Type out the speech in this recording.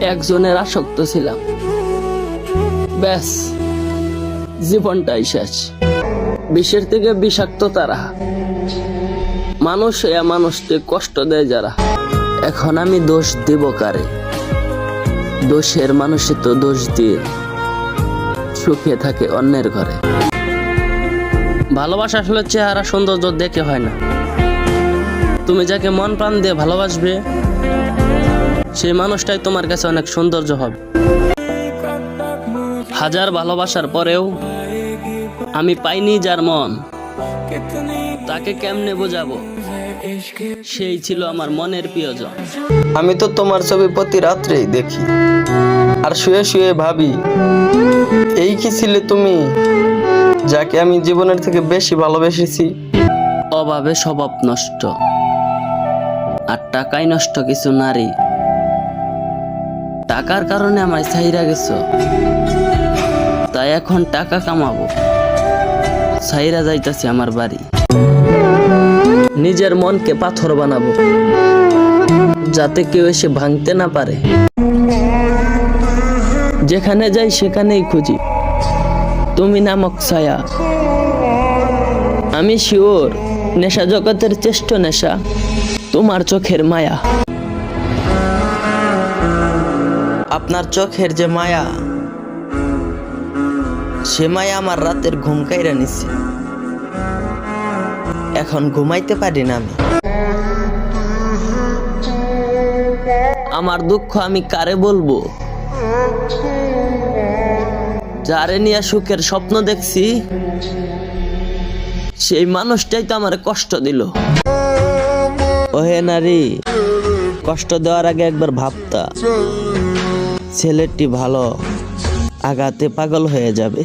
একজনের আসক্ত ছিলাম। ব্যাস, জীবনটাই শেষ। বিষের থেকে বিষাক্ত তারা। মানুষ এ মানুষকে কষ্ট দেয় যারা। এখন আমি দোষ দেব কারে? দোষের মানুষে তো দোষ দিয়ে সুখে থাকে অন্যের ঘরে। ভালোবাসা আসলে চেহারা সৌন্দর্য দেখে হয় না। তুমি যাকে মন প্রাণ দিয়ে ভালোবাসবে সেই মানুষটাই তোমার কাছে অনেক সৌন্দর্য হবে। হাজার ভালোবাসার পরেও আমি পাইনি যার মন। তাকে কেমনে বোঝাবো? সেই ছিল আমার মনের প্রিয়জন। আমি তো তোমার ছবি প্রতি রাত্রেই দেখি। আর শুয়ে শুয়ে ভাবি এই কি ছিলে তুমি যাকে আমি জীবনের থেকে বেশি ভালোবেসেছি? অভাবে স্বভাব নষ্ট। আর টাকাই নষ্ট কিছু নারী। টাকার কারণে আমায় ছাইরা গেছো। তাই এখন টাকা কামাবো। ছাইরা যাইতাছি আমার বাড়ি। নিজের মনকে পাথর বানাবো। যাতে কেউ এসে ভাঙতে না পারে। যেখানে যাই সেখানেই খুঁজি। তুমি নামক ছায়া। আমি শিওর, নেশা জগতের চেষ্ট নেশা। তোমার চোখের মায়া। আপনার চোখের যে মায়া, সে মায়া আমার রাতের ঘুম কাইরা নিছে। এখন ঘুমাইতে পারি না আমি। আমার দুঃখ আমি কারে বলব? যারে নিয়ে সুখের স্বপ্ন দেখছি, সেই মানুষটাই তো আমার কষ্ট দিল। ওহে নারী কষ্ট দেওয়ার আগে একবার ভাবতা। ছেলেটি ভালো আগাতে পাগল হয়ে যাবে।